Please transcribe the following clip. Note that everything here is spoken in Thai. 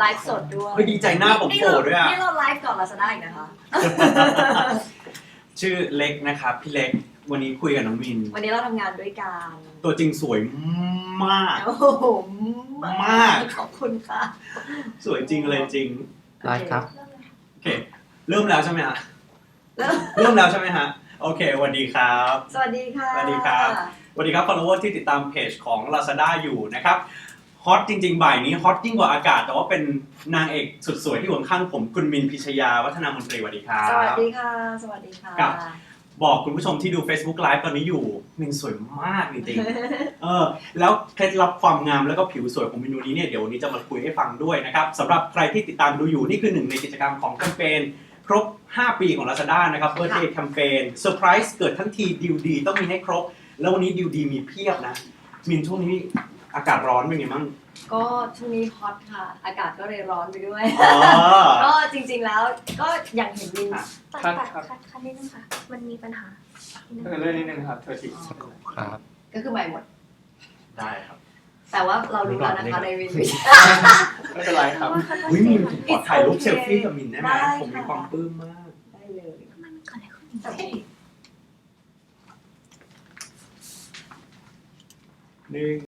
ไลฟ์สดด้วยเฮ้ยดีใจหน้าผมโผล่ด้วยอะ นี่เราไลฟ์ก่อนลาซาด้าอีกนะคะ ชื่อเล็กนะครับ พี่เล็กวันนี้คุยกับน้องมิน วันนี้เราทำงานด้วยกันตัวจริงสวยมาก โอ้โหมาก ขอบคุณค่ะสวยจริงเลยจริงไลฟ์ครับ โอเคเริ่มแล้วใช่ไหมฮะแล้วเริ่มแล้วใช่ไหมฮะโอเคสวัสดีครับ สวัสดีค่ะ สวัสดีครับ สวัสดีครับ follower ที่ติดตามเพจของ Lazada อยู่นะครับ ฮอตจริงๆบ่ายนี้ฮอตยิ่งกว่าอากาศ แต่ว่าเป็นนางเอกสุดสวยที่อยู่ข้างๆผมคุณมินพิชยาวัฒนามนตรีสวัสดีครับ สวัสดีค่ะ สวัสดีค่ะ ครับ บอกคุณผู้ชมที่ดู Facebook Live ตอนนี้อยู่มินสวยมากจริงๆ เออ แล้วเคล็ดลับความงามแล้วก็ผิวสวยของเมนูนี้เนี่ยเดี๋ยววันนี้จะมาคุยให้ฟังด้วยนะครับสำหรับใครที่ติดตามดูอยู่นี่คือหนึ่งในกิจกรรมของแคมเปญครบ 5 ปีของ Lazada นะครับ Birthday Campaign เซอร์ไพรส์เกิดทั้งทีดิวดีต้องมีให้ครบ แล้ววันนี้ดิวดีมีเพียบนะมินช่วงนี้ อากาศร้อนเป็นไงบ้างก็ช่วงนี้ฮอตค่ะ อากาศก็เลยร้อนไปด้วย อ๋อ ก็จริงๆแล้วก็อย่างเห็นวินอะตัดคัดตัดครับคัดคัดนิดนึงค่ะ มันมีปัญหานิดนึงถ้าเกิดเลื่อนนิดนึงครับเธอทีครับ ก็คือใหม่หมด ได้ครับ แต่ว่าเรารู้แล้วนะคะในวินวินไม่เป็นไรครับว่าคัดอุ้ยมิน It's ขอถ่ายรูป okay เซลฟี่กับมินได้ไหมได้ผมมีค่ะความปลื้มมาก ได้เลยมันเกิดอะไรขึ้นแต่หนึ่ง